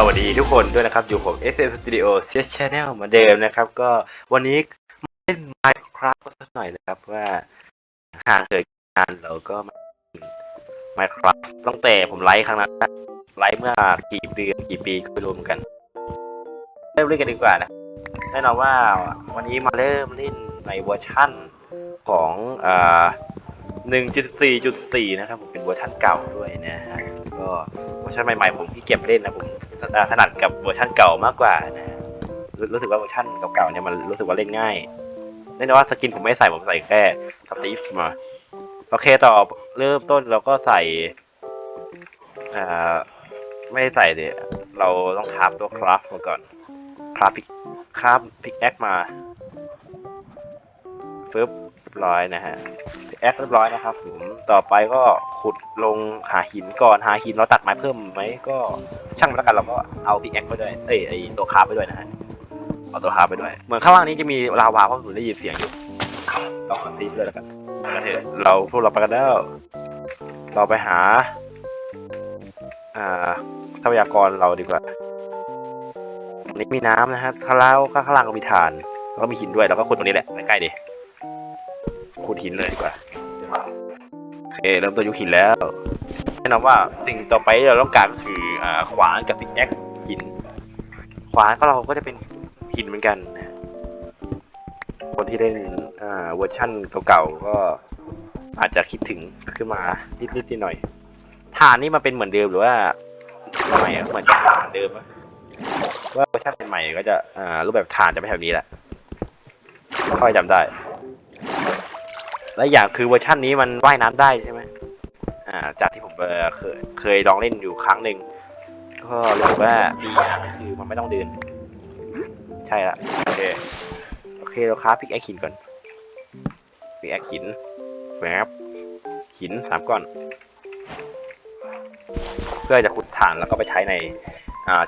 สวัสดีทุกคนด้วยนะครับ อยู่ผม SM Studio CS Channel เหมือนเดิมนะครับ ก็วันนี้มาเล่น Minecraft สักหน่อยนะครับว่าห่างเกิดงานเราก็มา Minecraft ตั้งแต่ผมไลฟ์ครั้งนั้นไลฟ์เมื่อกี่เดือนกี่ปีก็ไม่รู้เหมือนกันเริ่มเล่นกันดีกว่านะแน่นอนว่าวันนี้มาเริ่มเล่นในเวอร์ชั่นของอ่า1.4.4 นะครับผมเป็นเวอร์ชั่นเก่าด้วยนะฮะ ก็เวอร์ชันใหม่ๆผมที่เก็บเล่นนะผมอ่าถนัดกับเวอร์ชันเก่ามากกว่านะรู้รู้สึกว่าเวอร์ชันเก่าๆเนี่ยมันรู้สึกว่าเล่นง่ายแน่นอนว่าสกินผมไม่ใส่ผมใส่แค่สตีฟมาโอเคต่อเริ่มต้นเราก็ใส่อ่าไม่ได้ใส่เดี๋ยเราต้องคราฟตัวคราฟมาก่อนคราฟพิกคราฟพิกแอคมาฟึบเรียบร้อยนะฮะ แอคเรียบร้อยนะครับผมต่อไปก็ขุดลงหาหินก่อนหาหินเราตัดไม้เพิ่มไหมก็ช่างมันแล้วกันเราก็เอาพิกแอคไปด้วยเอ้ยไอตัวคาร์ไปด้วยนะฮะเอาตัวคาร์ไปด้วย เหมือนข้างล่างนี้จะมีลาวาเพราะผมได้ยินเสียงอยู่ลองตีไปด้วยแล้วกันกันเถอะเราพวกเราไปกันแล้วเราไปหา อ่าทรัพยากรเราดีกว่านี้มีน้ำนะฮะข้างล่างข้างล่างก็มีถ่านแล้วก็มีหินด้วยแล้วก็ขุดตรงนี้แหละใกล้ๆดิ ขุดหินเลยดีกว่าโอเคเริ่มต้นยุคหินแล้วแน่นอนว่าสิ่งต่อไปที่เราต้องการก็คืออ่าขวานกับพิกแอคหิน ขวานก็เราก็จะเป็นหินเหมือนกัน คนที่เล่นอ่าเวอร์ชั่นเก่าๆก็อาจจะคิดถึงขึ้นมานิดๆหน่อยฐานนี่มันเป็นเหมือนเดิมหรือว่าทำไมอะเหมือนจะเหมือนเดิมอะว่าเวอร์ชันใหม่ก็จะอ่ารูปแบบฐานจะไม่แบบนี้แหละค่อยจำได้ และอย่างคือเวอร์ชันนี้มันว่ายน้ำได้ใช่ไหมอ่าจากที่ผมเออเคยเคยลองเล่นอยู่ครั้งหนึ่งก็รู้สึกว่าดีอย่างก็คือมันไม่ต้องเดิน ใช่ละโอเคโอเคเราค้าพิกแอคหินก่อนพิกแอคหินแวบหินสามก้อน เพื่อจะขุดฐานแล้วก็ไปใช้ใน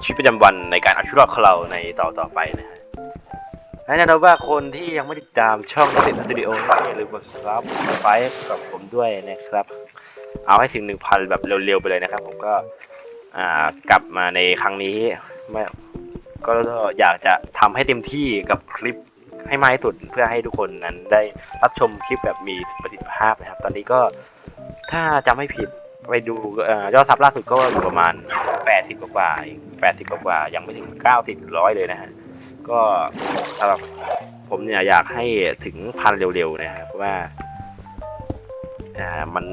ชีวิตประจำวันในการเอาชีวิตรอดของเราในต่อต่อไปนะฮะ และแน่นอนว่าคนที่ยังไม่ติดตามช่องเด็ดสตูดิโออย่าลืมกดซับสไครต์กับผมด้วยนะครับ เอาให้ถึง 1,000 แบบเร็วๆไปเลยนะครับ ผมก็กลับมาในครั้งนี้ไม่ก็อยากจะทำให้เต็มที่กับคลิปให้มากที่สุดเพื่อให้ทุกคนนั้นได้รับชมคลิปแบบมีประสิทธิภาพนะครับ ตอนนี้ก็ถ้าจำไม่ผิดไปดูอยอดซับล่าสุดก็อยู่ประมาณ 80 กว่าๆ80 กว่าๆยังไม่ถึง 90 100 เลยนะฮะ ก็สำหรับผมเนี่ยอยากให้ถึงพันเร็วๆนะครับเพราะว่าอ่ามัน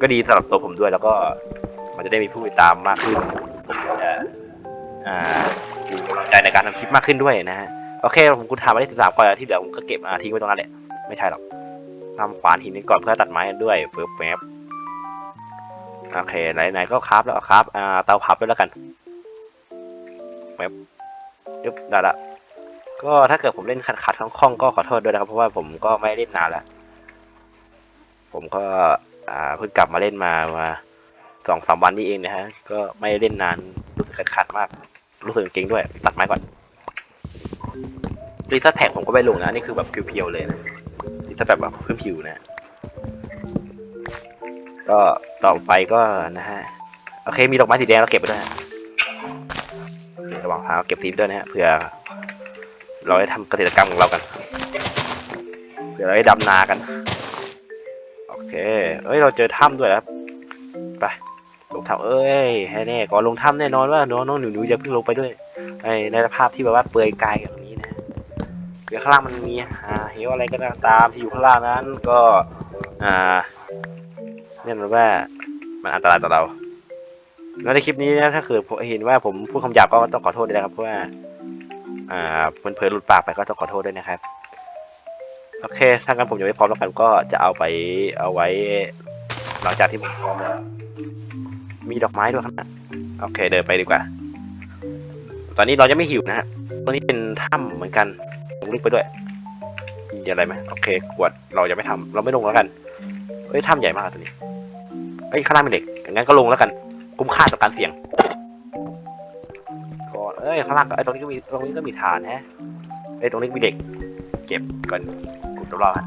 ก็ดีสำหรับตัวผมด้วยแล้วก็มันจะได้มีผู้ติดตามมากขึ้นผมก็จะอ่ามีกำลังใจในการทำคลิปมากขึ้นด้วยนะฮะโอเคผมคุณทำมาได้สิบสามก่อนแล้วที่เหลือผมก็เก็บอ่าทิ้งไว้ตรงนั้นแหละไม่ใช่หรอกทำขวานหินนี้ก่อนเพื่อตัดไม้ด้วยเฟิร์ฟแฟบโอเคไหนๆก็คราฟแล้วคราฟอ่าเตาผับด้วยแล้วกันแฟบ ยึบได้ละ ก็ถ้าเกิดผมเล่นขัดขัดๆคล่องๆก็ขอโทษด้วยนะครับ เพราะว่าผมก็ไม่เล่นนานแล้วผมก็อ่าเพิ่งกลับมาเล่นมามาสองสามวันนี้เองนะฮะ ก็ไม่เล่นนานรู้สึกขัดขัดๆมาก รู้สึกเก่งด้วย ตัดไม้ก่อนรีซัตแพ็กผมก็ไม่ลงนะ นี่คือแบบเพียวๆเลยนะรีซัตแบบแบบพื้นผิวนะ ก็ต่อไปก็นะฮะ โอเคมีดอกไม้สีแดงเราเก็บไปด้วยนะ ระหว่างทางเก็บซีฟด้วยนะฮะเผื่อเราได้ทำเกษตรกรรมของเรากันเผื่อเราได้ดำนากัน โอเคเอ้ย เราเจอถ้ำด้วยแล้วไป ลงถ้ำเอ้ยให้แน่ก่อนลงถ้ำแน่นอนว่าน้องน้องหนูหนูอย่าเพิ่งลงไปด้วยไอ้ในสภาพที่แบบว่าเปลือยกายแบบนี้นะเดี๋ยวข้างล่างมันมีอ่าเหวอะไรก็ตามที่อยู่ข้างล่างนั้นก็ อ่าเนี่ยมันว่ามันอันตรายต่อเรา แล้วในคลิปนี้นะถ้าเกิดเห็นว่าผมพูดคำหยาบก็ต้องขอโทษด้วยนะครับเพราะว่า อ่ามันเผลอหลุดปากไปก็ต้องขอโทษด้วยนะครับ โอเคถ้างั้นผมยังไม่พร้อมแล้วกันก็จะเอาไปเอาไว้ หลังจากที่ผมพร้อมแล้วมีดอกไม้ด้วยข้างหน้าโอเคเดินไปดีกว่า ตอนนี้เรายังไม่หิวนะฮะตอนนี้เป็นถ้ำเหมือนกันลงลึกไปด้วยมีอะไรไหมโอเคขวดเราจะไม่ทำเราไม่ลงแล้วกันเฮ้ยถ้ำใหญ่มากตัวนี้เฮ้ยข้างล่างมีเหล็กงั้นก็ลงแล้วกัน คุ้มค่าต่อการเสี่ยงก็เอ้ยข้างล่างก็ไอ้ตรงนี้ก็มีตรงนี้ก็มีฐานฮะไอ้ตรงนี้มีเหล็ก เก็บก่อนกุดรอบๆฮะ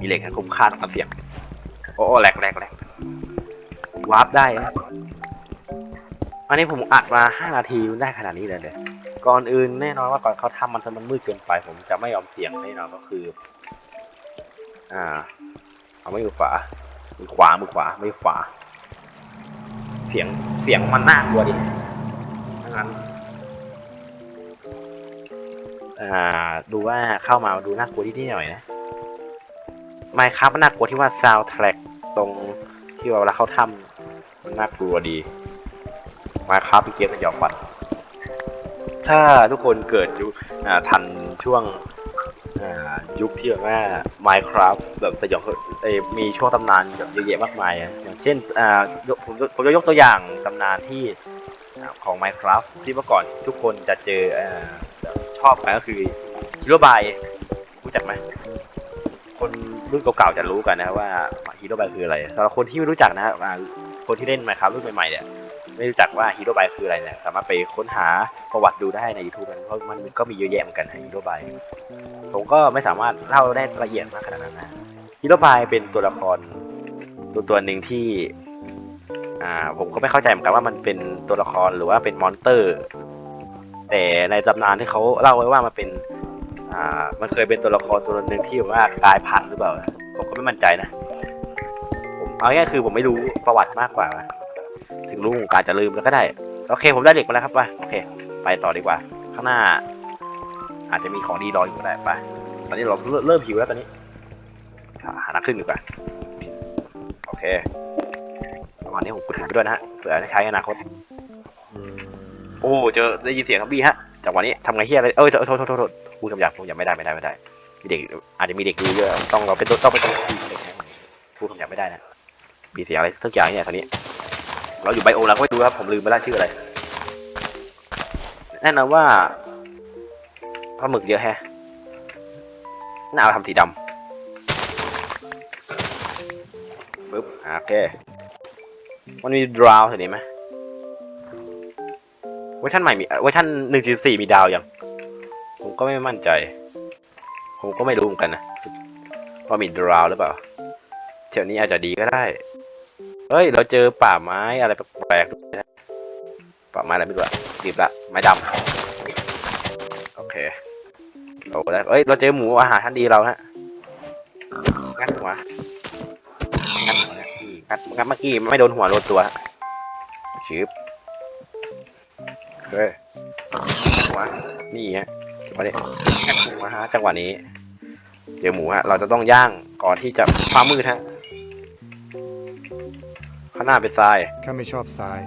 มีเหล็กนะคุ้มค่าต่อการเสี่ยงโอ้โอ้แหลกแหลกแหลกวาร์ปได้นะอันนี้ผมอัดมาห้านาทีได้ขนาดนี้เลยเลยก่อนอื่นแน่นอนว่าก่อนเขาทำมันมันมืดเกินไป ผมจะไม่ยอมเสี่ยงแน่นอนก็คือ อ่า เอาไม่มือขวามือขวามือขวาไม่ขวา เสียงเสียงมันน่ากลัวดิดังนั้นอ่าดูว่าเข้ามาดูน่ากลัวที่นี่หน่อยนะไม่ครับน่ากลัวที่ว่าซาว d t ท a c k ตรงที่ว่าเวลาเขาทำมันน่ากลัวดีมาครับเป็นเกมสยองขวัญถ้าทุกคนเกิดอยุคอ่ทันช่วง ยุคที่แบบว่า Minecraft แบบสยองเอยมีช่วงตำนานแบบเยอะแยะมากมายอะอย่างเช่นอ่ายกผมผมจะยกตัวอย่างตำนานที่อ่าของ Minecraft ที่เมื่อก่อนทุกคนจะเจออ่าชอบกันก็คือฮิโรบายรู้จักไหมคนรุ่นเก่าๆจะรู้กันนะครับว่าฮีโร่บายคืออะไรสำหรับคนที่ไม่รู้จักนะครับอ่าคนที่เล่นไหมครับรุ่นใหม่ๆเนี่ย ไม่รู้จักว่าฮีโร่บายคืออะไรเนี่ยสามารถไปค้นหาประวัติดูได้ใน YouTube กันเพราะมันก็มีเยอะแยะเหมือนกันฮีโร่บายผมก็ไม่สามารถเล่าได้ละเอียดมากขนาดนั้นนะฮีโร่บายเป็นตัวละครตัวตัวหนึ่งที่อ่าผมก็ไม่เข้าใจเหมือนกันว่ามันเป็นตัวละครหรือว่าเป็นมอนเตอร์ แต่ในตำนานที่เขาเล่าไว้ว่ามันเป็นอ่ามันเคยเป็นตัวละครตัวหนึ่งที่ว่ากลายพันธุ์หรือเปล่าผมก็ไม่มั่นใจนะ ผมเอาง่ายคือผมไม่รู้ประวัติมากกว่า ถึงรู้ผมก็อาจจะลืมแล้วก็ได้ โอเค ผมได้เหล็กมาแล้วครับไปโอเค ไปต่อดีกว่า ข้างหน้า อาจจะมีของดีรออยู่ก็ได้ไปตอนนี้เราเริ่มเริ่มหิวแล้วตอนนี้หานักขึ้นดีกว่าโอเคประมาณนี้ผมกดถึงไปด้วยนะฮะเผื่อจะใช้อนาคตโอ้เจอได้ยินเสียงครับบี้ฮะจังหวะนี้ทำไงเฮียอะไรเอ้ยโทษโทษโทษโทษพูดคำหยาบพูดคำหยาบไม่ได้ไม่ได้ไม่ได้มีเด็กอาจจะมีเด็กดูเยอะต้องเราเป็นต้องเป็นตัวเด็กนะพูดคำหยาบไม่ได้นะมีเสียงอะไรสักอย่างเนี่ยตอนนี้ เราอยู่ไบโอแล้วก็ไม่ดูครับผมลืมไปแล้วชื่ออะไรแน่นอนว่าปลาหมึกเยอะแฮะน่าเอาทำสีดำปึ๊บโอเคมันมีดราวแถวนี้ไหมเวอร์ชันใหม่มีเวอร์ชันหนึ่งจุดสี่มีดาวยัง ผมก็ไม่มั่นใจ ผมก็ไม่รู้เหมือนกันนะว่ามีดราวหรือเปล่าแถวนี้อาจจะดีก็ได้ เฮ้ย เราเจอป่าไม้อะไรแปลกๆนะป่าไม้อะไรไม่รู้อะรีบละ ไม้ดำโอเคเราได้เอ้ย เราเจอหมูอาหารท่านดีเราฮะ งัดหัว งัดหัวนะงัดงัดเมื่อกี้ไม่โดนหัวโดนตัวชืบเฮ้ยงัดหัว นี่ฮะจังหวะนี้งัดหัวฮะจังหวะนี้ เดี๋ยวหมูฮะ เราจะต้องย่างก่อนที่จะฟ้ามืดฮะ ข้างหน้าเป็นทราย ข้าไม่ชอบทราย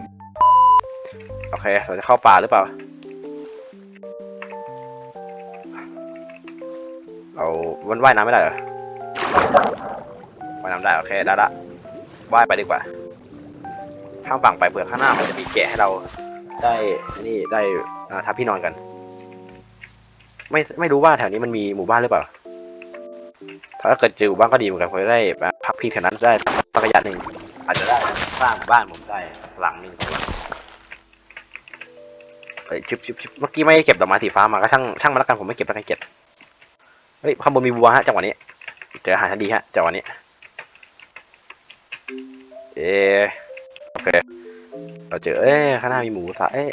โอเค เราจะเข้าป่าหรือเปล่า เราวันว่ายน้ำไม่ได้เหรอ ว่ายน้ำได้ โอเค ได้ละ ว่ายไปดีกว่า ข้ามฝั่งไปเผื่อข้างหน้ามันจะมีแกะให้เราได้ นี่ได้อ่าทับพี่นอนกัน ไม่ ไม่รู้ว่าแถวนี้มันมีหมู่บ้านหรือเปล่า ถ้าเกิดเจอหมู่บ้านก็ดีเหมือนกันเพราะจะได้พักพิงแถวนั้นได้สักระยะหนึ่ง อาจจะได้สร้างบ้านผมได้หลังหนึงเฮ้ยชิบชิบชิบเมื่อกี้ไม่ได้เก็บดอกไม้สีฟ้ามาก็ช่างช่างมาแล้วกันผมไม่เก็บแล้วกันเก็บเฮ้ยข้างบนมีวัวฮะจังหวะนี้เจออาหารทันดีฮะจังหวะนี้ เออโอเคเราเจอเอ้ยข้างหน้ามีหมูสะเอ้ย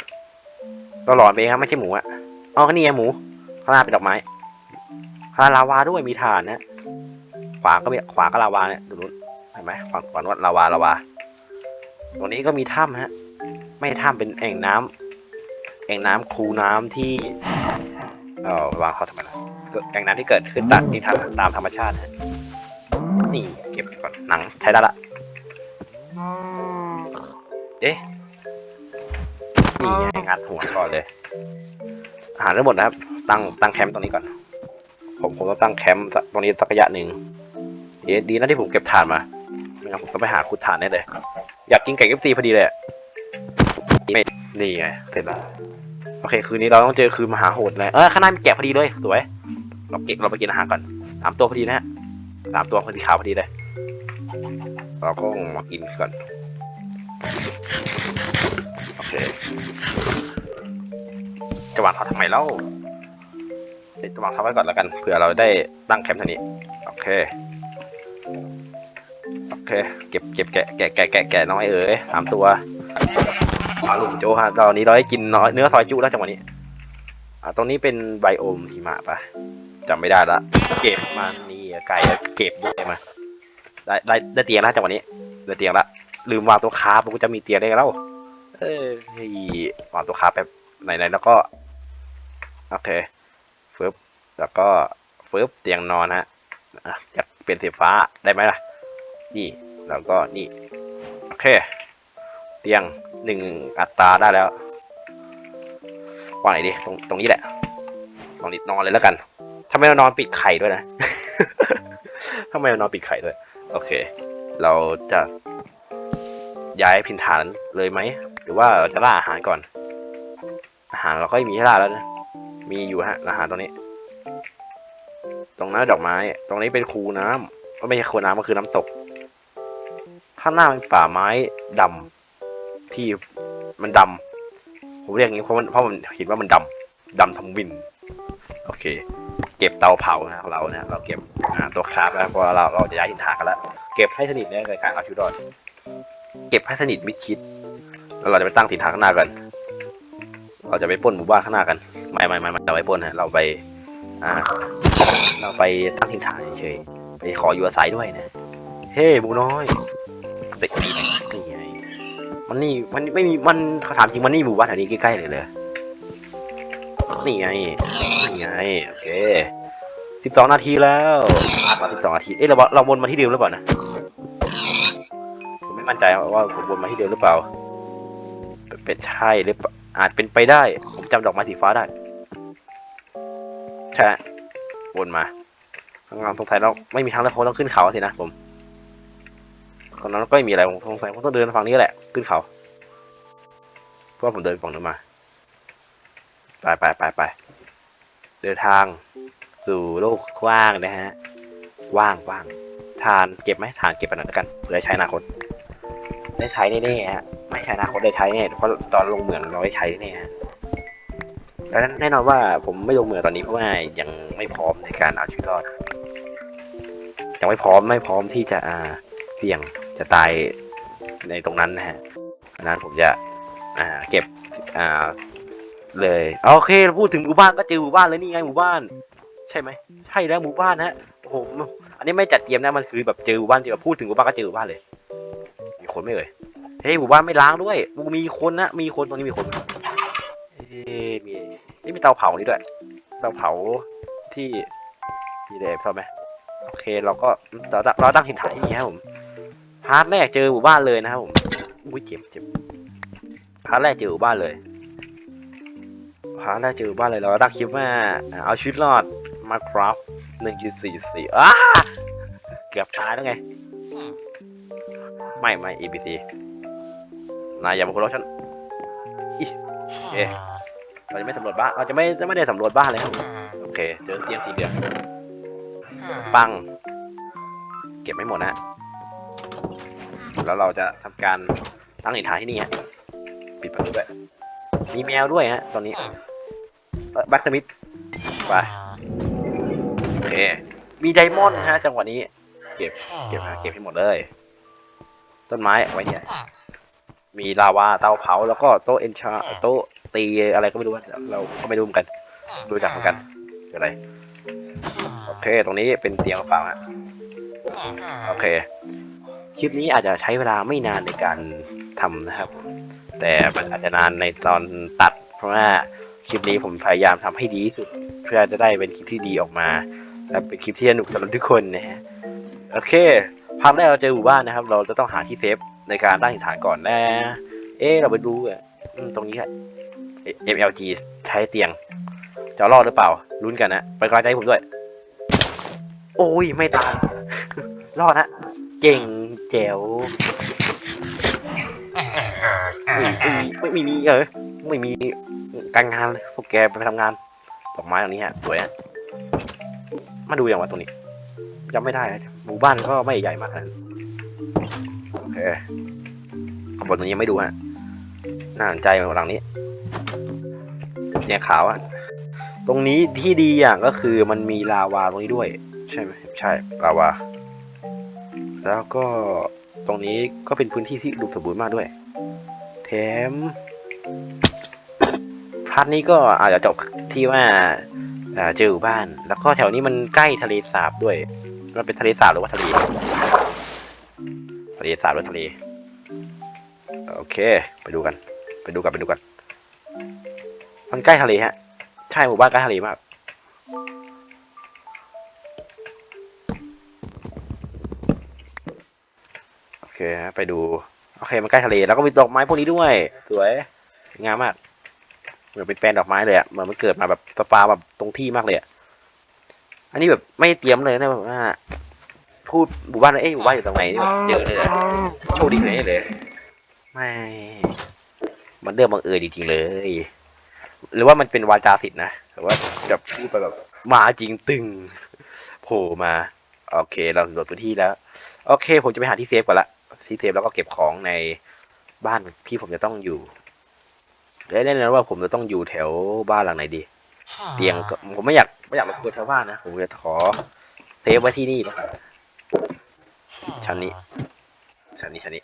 เราหลอนไปเองครับไม่ใช่หมูอะอ๋อนี่ไงหมูข้างหน้าเป็นดอกไม้ข้างหน้าลาวาด้วยมีถ่านนะขวาก็มีขวาก็ลาวาเนี่ยดูนู้น เห็นไหมฝั่งฝั่งนู้นลาวาลาวาตรงนี้ก็มีถ้ำฮะ ไม่ถ้ำเป็นแอ่งน้ำแอ่งน้ำคูน้ำที่เออวางเขาทำไมนะเกิดแอ่งน้ำที่เกิดขึ้นตามที่ทางตามธรรมชาติฮะนี่เก็บก่อนหนังใช้ได้ละเอ๊ะนี่ไงงัดหัวก่อนเลยอาหารทั้งหมดนะครับ ตั้งตั้งแคมป์ตรงนี้ก่อน ผมผมต้องตั้งแคมป์ตรงนี้สักระยะหนึ่งเอ๊ะดีนะที่ผมเก็บถ่านมา งั้นผมต้องไปหาขุดถ่านแน่เลย อยากกินไก่เอฟซีพอดีเลยอะไม่นี่ไงเสร็จแล้วโอเคคืนนี้เราต้องเจอคืนมหาโหดเลยเออข้างหน้ามีแกะพอดีเลยสวยเราเก็บเราไปกินอาหารก่อนสามตัวพอดีนะฮะสามตัวพอดีขาวพอดีเลยเราก็มากินก่อนโอเคจะวางเขาทำไมเล่าเดี๋ยวจะวางเขาไว้ก่อนแล้วกันเผื่อเราได้ตั้งแคมป์ทางนี้โอเค โอเค เก็บเก็บแกะแกะแกะแกะแกะน้อยเอ๋ยสามตัวอาลุงโจฮะตอนนี้เราได้กินน้อยเนื้อซอยจุแล้วจังหวะนี้ อ่าตรงนี้เป็นไบโอมหิมะปะจำไม่ได้ละ เก็บมานี่ไก่เก็บด้วยมา ได้ได้ได้เตียงแล้วจังหวะนี้ได้เตียงละลืมวางตัวคาร์บมันก็จะมีเตียงได้แล้วเอ้ยวางตัวคาร์บแบบไหนๆแล้วก็โอเคฟึบแล้วก็ฟึบเตียงนอนฮะอะอยากเปลี่ยนสีฟ้าได้ไหมล่ะ นี่แล้วก็นี่ โอเค เตียงหนึ่งอัตราได้แล้ววางไหนดีตรงตรงนี้แหละนอนนิดนอนเลยแล้วกันทำไมเรานอนปิดไข่ด้วยนะทำไมเรานอนปิดไข่ด้วย โอเค เราจะย้ายพินฐานเลยไหม หรือว่าจะล่าอาหารก่อน อาหารเราก็มีให้ล่าแล้วนะ มีอยู่ฮะ อาหารตรงนี้ ตรงนั้นดอกไม้ ตรงนี้เป็นคูน้ำก็ไม่ใช่คูน้ำมันคือน้ำตก ข้างหน้าเป็นป่าไม้ดำที่มันดำผมเรียกอย่างนี้เพราะมันเพราะมันเห็นว่ามันดำดำทำวิน โอเค เก็บเตาเผานะเราเนี่ยเราเก็บตัวคราฟแล้วเพราะเราเราจะย้ายทินทางกันแล้วเก็บให้สนิทเนี่ยในการเอาชีวิตรอดเก็บให้สนิทมิดชิดแล้วเราจะไปตั้งถิ่นฐานข้างหน้ากัน เราจะไปป้นหมู่บ้านข้างหน้ากัน ไม่ไม่ไม่เราไปป้นฮะเราไปอ่าเราไปตั้งถิ่นฐานเฉยไปขออยู่อาศัยด้วยนะ เฮ้หมูน้อย เด็กนี่นี่ไงมันนี่มันไม่มีมันถามจริงมันนี่หมู่บ้านแถวนี้ใกล้ๆเลยเลยนี่ไงนี่ไงโอเคสิบสองนาทีแล้วมาสิบสองนาทีเอ๊ะเราเราวนมาที่เดิมหรือเปล่านะผมไม่มั่นใจว่าผมวนมาที่เดิมหรือเปล่า เป็นใช่หรือเล่าอาจเป็นไปได้ ผมจำดอกไม้สีฟ้าได้ใช่วนมาทางงานสงสัยเราไม่มีทางเลือกคงต้องขึ้นเขาสินะผม ตอนนั้นก็ไม่มีอะไรผมสงสัยผมต้องเดินฝั่งนี้แหละขึ้นเขาเพราะว่าผมเดินฝั่งนู้นมาไปไปไปไปเดินทางสู่โลกกว้างนะฮะว่างว่างทานเก็บไหมทานเก็บไปหน่อยแล้วกันเพื่อใช้อนาคต ได้ใช้แน่ๆฮะไม่ใช้อนาคตได้ใช้แน่เพราะตอนลงเหมืองเราได้ใช้แน่ฮะแล้วแน่นอนว่าผมไม่ลงเหมืองตอนนี้เพราะว่ายังไม่พร้อมในการเอาชีวิตรอดยังไม่พร้อมไม่พร้อมที่จะอ่าเสี่ยง จะตายในตรงนั้นนะฮะนั้นผมจะอ่าเก็บอ่าเลยโอเคเราพูดถึงหมู่บ้านก็เจอหมู่บ้านเลยนี่ไงหมู่บ้าน ใช่ไหมใช่แล้วหมู่บ้านนะฮะโอ้โหอันนี้ไม่จัดเตรียมนะมันคือแบบเจอหมู่บ้านจริงๆพูดถึงหมู่บ้านก็เจอหมู่บ้านเลย มีคนไม่เอ่ยเฮ้ยหมู่บ้านไม่ล้างด้วยมีคนนะมีคนตรงนี้มีคนเฮ้ยมีนี่มีเตาเผานี่ด้วยเตาเผาที่มีเดฟชอบไหมโอเคเราก็เราเราตั้งถิ่นฐานที่นี่ครับผม พาร์ทแรกเจอหมู่บ้านเลยนะครับผมอุ้ยเจ็บเจ็บพาร์ทแรกเจอหมู่บ้านเลยพาร์ทแรกเจอหมู่บ้านเลยเราตั้งคลิปว่าเอาชีวิตรอดมาคราฟหนึ่งจุดสี่สี่อ้าเกือบตายแล้วไง ไม่ไม่ EBC นายอย่ามาคุยกับฉันอิเอ๊ะเราจะไม่สำรวจบ้านเราจะไม่จะไม่ได้สำรวจบ้านเลยครับโอเค เจอเตียงสีเหลืองปัง เก็บไม่หมดนะ แล้วเราจะทำการตั้งหนิฐานที่นี่ฮะปิดประตูด้วยมีแมวด้วยฮะตอนนี้แบ็กสมิธไปโอเคมีไดมอนด์ฮะจังหวะนี้ เก็บเก็บฮะเก็บให้หมดเลย ต้นไม้ไว้เนี่ยมีลาวาเตาเผาแล้วก็โต๊ะเอนชาโต๊ะตีอะไรก็ไม่รู้ว่าเราก็ไม่รู้เหมือนกันดูจากเหมือนกันคืออะไรโอเค ตรงนี้เป็นเตียงเปล่าฮะโอเค คลิปนี้อาจจะใช้เวลาไม่นานในการทำนะครับ แต่มันอาจจะนานในตอนตัด เพราะว่าคลิปนี้ผมพยายามทำให้ดีที่สุด เพื่อจะได้เป็นคลิปที่ดีออกมา และเป็นคลิปที่สนุกสำหรับทุกคนนะฮะโอเคพาร์ทแรกเราเจอหมู่บ้านนะครับ เราจะต้องหาที่เซฟในการตั้งถิ่นฐานก่อนนะ เอ๊เราไปดูอะตรงนี้แหละ MLG ใช้เตียง จะรอดหรือเปล่าลุ้นกันนะไปกำลังใจให้ผมด้วย โอ้ยไม่ตายรอดนะ เก่ง แจ๋วไม่มีเออไม่มีการงานเลยพวกแกไปทำงานดอกไม้ตรงนี้ฮะสวยฮะมาดูอย่างว่าตรงนี้จำไม่ได้นะหมู่บ้านก็ไม่ใหญ่มากนะโอเคขางบวนตรงนี้ยังไม่ดูฮะน่าสนใจหลังนี้เนี่ยขาวอะตรงนี้ที่ดีอย่างก็คือมันมีลาวาตรงนี้ด้วย ใช่ไหมใช่ลาวา แล้วก็ตรงนี้ก็เป็นพื้นที่ที่อุดมสมบูรณ์มากด้วย แถมพาร์ทนี้ก็อาจจะจบที่ว่าอ่าเจออยู่บ้าน แล้วก็แถวนี้มันใกล้ทะเลสาบด้วย มันเป็นทะเลสาบหรือว่าทะเล ทะเลสาบหรือทะเล โอเค ไปดูกัน ไปดูกันไปดูกัน มันใกล้ทะเลฮะ ใช่หมู่บ้านใกล้ทะเลมาก ฮะไปดู โอเค มันใกล้ทะเล แล้วก็มีดอกไม้พวกนี้ด้วย สวย งามมาก เหมือนเป็นแปลนดอกไม้เลยอะเหมือนมันเกิดมาแบบสปาแบบตรงที่มากเลยอะอันนี้แบบไม่เตรียมเลยนะแบบว่าพูดหมู่บ้านเอ้ยหมู่บ้านอยู่ตรงไหนนี่แบบเจอเลยอะโชคดีขนาดนี้เลย ไม่ มันเรื่องบังเอิญจริงๆเลย หรือว่ามันเป็นวาจาสิทธิ์นะแต่ว่าแบบพูดไปแบบมาจริงตึงโผล่มา โอเค เราโหลดพื้นที่แล้ว โอเค ผมจะไปหาที่เซฟก่อนละ ที่เซฟแล้วก็เก็บของในบ้านที่ผมจะต้องอยู่และแน่นอนว่าผมจะต้องอยู่แถวบ้านหลังไหนดี เตียงก็ผมไม่อยากไม่อยากรบกวนชาวบ้านนะ ผมจะขอเซฟไว้ที่นี่แล้วกันชั้นนี้ ชั้นนี้ชั้นนี้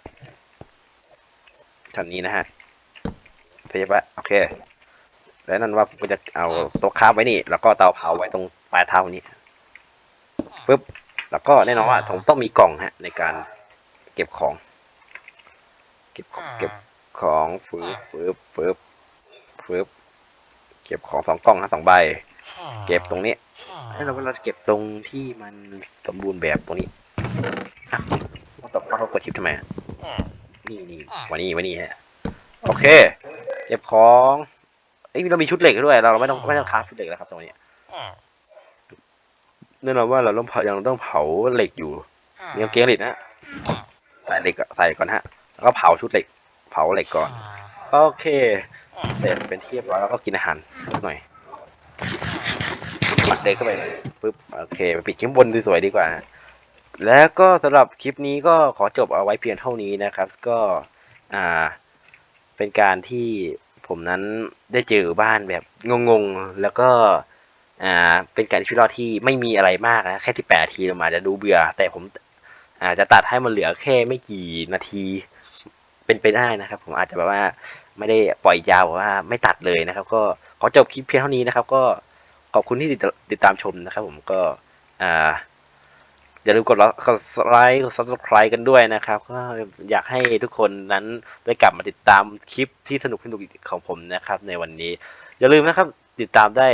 ชั้นนี้นะฮะเซฟไว้โอเค แล้วนั่นว่าผมก็จะเอาโต๊ะค้าฟไว้นี่ แล้วก็เตาเผาไว้ตรงปลายเท้านี้ปึ๊บแล้วก็แน่นอนว่าผมต้องมีกล่องฮะ ในการเก็บของ เก็บเก็บของฟืบฟืบฟืบฟืบเก็บของสองกล่องนะสองใบ เก็บตรงนี้ให้เราเราเก็บตรงที่มันสมบูรณ์แบบตรงนี้อะว่าต่อเรากดชิปทำไมอะนี่นี่วันนี้วันนี้ฮะโอเค เก็บของเอ้ยเรามีชุดเหล็กด้วย เราไม่ต้องไม่ต้องคราฟชุดเหล็กแล้วครับตรงนี้แน่นอนว่าเราต้องเผายังต้องเผาเหล็กอยู่มีกางเกงเหล็กนะ ใส่เหล็กใส่ก่อนฮะ แล้วก็เผาชุดเหล็ก เผาเหล็กก่อน โอเค เสร็จเป็นที่เรียบร้อยแล้วก็กินอาหารหน่อยปัดเดินเข้าไปเลยปึ๊บ โอเคไปปิดคลิปบนสวยๆดีกว่า แล้วก็สำหรับคลิปนี้ก็ขอจบเอาไว้เพียงเท่านี้นะครับ ก็ อ่า เป็นการที่ผมนั้นได้เจอบ้านแบบงงๆ แล้วก็ อ่า เป็นการชีวิตรอดที่ไม่มีอะไรมากนะ แค่ที่แปดนาทีเราอาจจะดูเบื่อ แต่ผม อาจจะตัดให้มันเหลือแค่ไม่กี่นาทีเป็นไปได้นะครับ ผมอาจจะแบบว่าไม่ได้ปล่อยยาวว่าไม่ตัดเลยนะครับ ก็ขอจบคลิปเพียงเท่านี้นะครับ ก็ขอบคุณที่ติดตามชมนะครับ ผมก็อ่าอย่าลืมกดไลค์กด subscribe กันด้วยนะครับ ก็อยากให้ทุกคนนั้นได้กลับมาติดตามคลิปที่สนุกสนุกของผมนะครับ ในวันนี้ อย่าลืมนะครับ ติดตามได้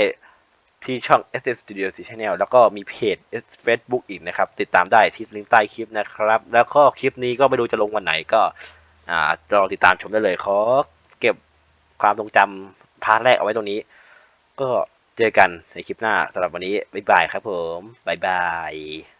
ที่ช่อง s s Studio C Channel แล้วก็มีเพจ Facebook อีกนะครับ ติดตามได้ที่ลิงก์ใต้คลิปนะครับ แล้วก็คลิปนี้ก็ไม่รู้จะลงวันไหนก็อ่ารอติดตามชมได้เลยขอเก็บความทรงจำพาร์ทแรกเอาไว้ตรงนี้ ก็เจอกันในคลิปหน้าสำหรับวันนี้ บ๊ายบายครับผม บ๊ายบาย